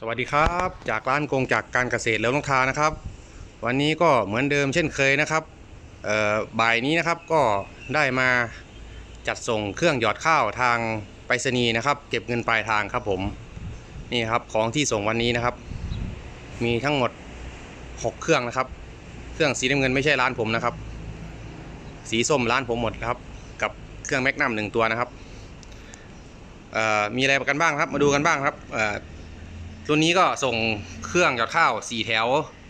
สวัสดีครับ จากร้านกงจากการเกษตรแล้วลงทานะครับ วันนี้ก็เหมือนเดิมเช่นเคยนะครับบ่ายนี้นะครับก็ได้มาจัดส่งเครื่องหยอดข้าวทางไปรษณีย์นะครับ เก็บเงินปลายทางครับผมนี่ครับของที่ส่งวันนี้นะครับ มีทั้งหมด 6 เครื่องนะครับ เครื่องสีน้ำเงินไม่ใช่ร้านผมนะครับ สีส้มร้านผมหมดครับ กับเครื่องแมกนัมหนึ่งตัวนะครับมีอะไรกันบ้างครับมาดูกันบ้างครับ รุ่นนี้ก็ส่งเครื่องหยอดข้าวสี่แถว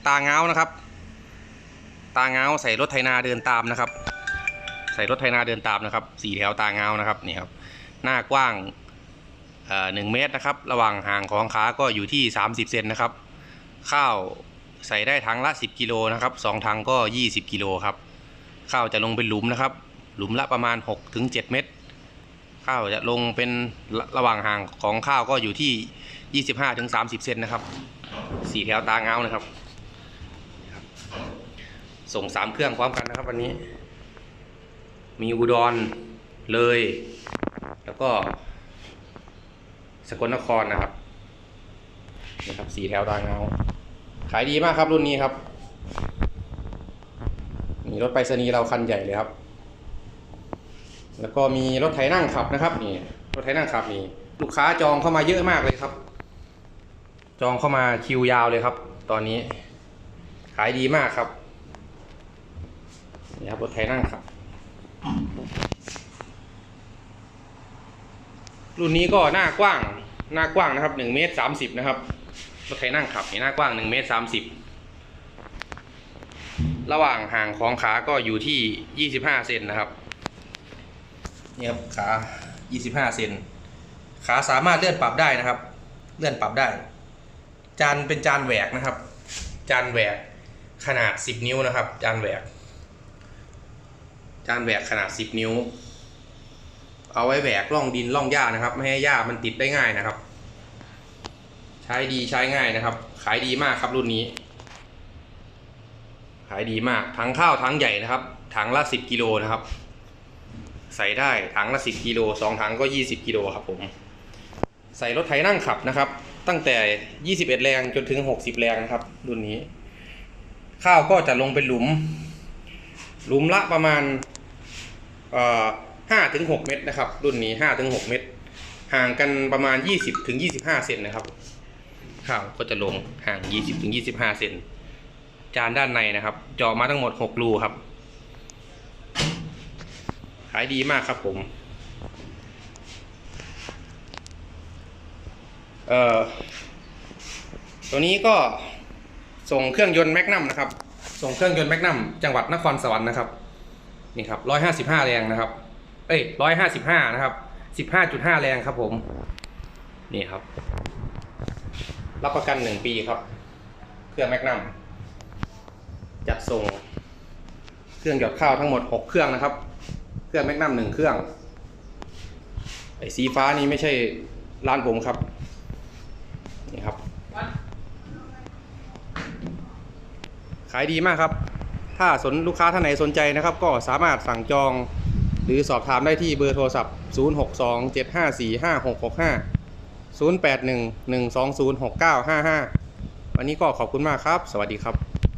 ตาเงานะครับ ตาเงาใส่รถไถนาเดินตามนะครับ ใส่รถไถนาเดินตามนะครับสี่แถวตาเงานะครับนี่ครับหน้ากว้างหนึ่งเมตรนะครับ ระหว่างห่างของขาก็อยู่ที่ 30 เซนนะครับ ข้าวใส่ได้ถังละ 10 กิโลนะครับสองถังก็ 20 กิโลครับข้าวจะลงเป็นหลุมนะครับ หลุมละประมาณ 6-7 เมตร ข้าวจะลงเป็นระหว่างห่างของข้าวก็อยู่ที่ 25ถึง30 เซนนะครับสี่แถวตาเงานะครับ ส่งสามเครื่องพร้อมกันนะครับวันนี้ มีอุดรเลย แล้วก็สกลนครนะครับนี่ครับสี่แถวตาเงา ขายดีมากครับรุ่นนี้ครับมีรถไปรษณีย์เราคันใหญ่เลยครับ แล้วก็มีรถไถนั่งขับนะครับนี่รถไถนั่งขับนี่ลูกค้าจองเข้ามาเยอะมากเลยครับ จองเข้ามาคิวยาวเลยครับ ตอนนี้ ขายดีมากครับนี่ครับรถไถนั่งขับ รุ่นนี้ก็หน้ากว้างหน้ากว้างนะครับหนึ่งเมตรสามสิบนะครับรถไถนั่งขับนี่หน้ากว้างหนึ่งเมตรสามสิบระหว่างห่างของขาก็อยู่ที่ยี่สิบห้าเซนนะครับนี่ครับขา 25 เซน ขาสามารถเลื่อนปรับได้นะครับ เลื่อนปรับได้ จานเป็นจานแหวกนะครับ จานแหวกขนาด 10 นิ้วนะครับ จานแหวก จานแหวกขนาด 10 นิ้ว เอาไว้แหวกล่องดินล่องหญ้านะครับ ไม่ให้หญ้ามันติดได้ง่ายนะครับ ใช้ดีใช้ง่ายนะครับ ขายดีมากครับรุ่นนี้ ขายดีมากทั้งข้าวทั้งใหญ่นะครับถังละ 10กิโลนะครับ ใส่ได้ถังละ 10กิโลสองถังก็ 20กิโลครับผม ใส่รถไถนั่งขับนะครับ ตั้งแต่ 21 แรงจนถึง 60 แรงนะครับ รุ่นนี้ ข้าวก็จะลงเป็นหลุม หลุมละประมาณเอ่อ5ถึง6เมตรนะครับ รุ่นนี้5ถึง6เมตร ห่างกันประมาณ20ถึง25เซนนะครับ ข้าวก็จะลงห่าง20ถึง25เซนจานด้านในนะครับเจาะมาทั้งหมด6รูครับ ขายดีมากครับผม เอ่อตัวนี้ก็ส่งเครื่องยนต์แมกนัมนะครับ ส่งเครื่องยนต์แมกนัมจังหวัดนครสวรรค์นะครับ นี่ครับร้อยห้าสิบห้าแรงนะครับ เอ้ยร้อยห้าสิบห้านะครับสิบห้าจุดห้าแรงครับผม นี่ครับ รับประกันหนึ่งปีครับ เครื่องแมกนัมจัดส่ง เครื่องหยอดข้าวทั้งหมดหกเครื่องนะครับ เครื่องแมกนัมหนึ่งเครื่อง ไอ้สีฟ้านี้ไม่ใช่ร้านผมครับ นี่ครับ ขายดีมากครับ ถ้าสนลูกค้าท่านไหนสนใจนะครับ ก็สามารถสั่งจอง หรือสอบถามได้ที่เบอร์โทรศัพท์ 062 754 5665 081 120 6955 วันนี้ก็ขอบคุณมากครับ สวัสดีครับ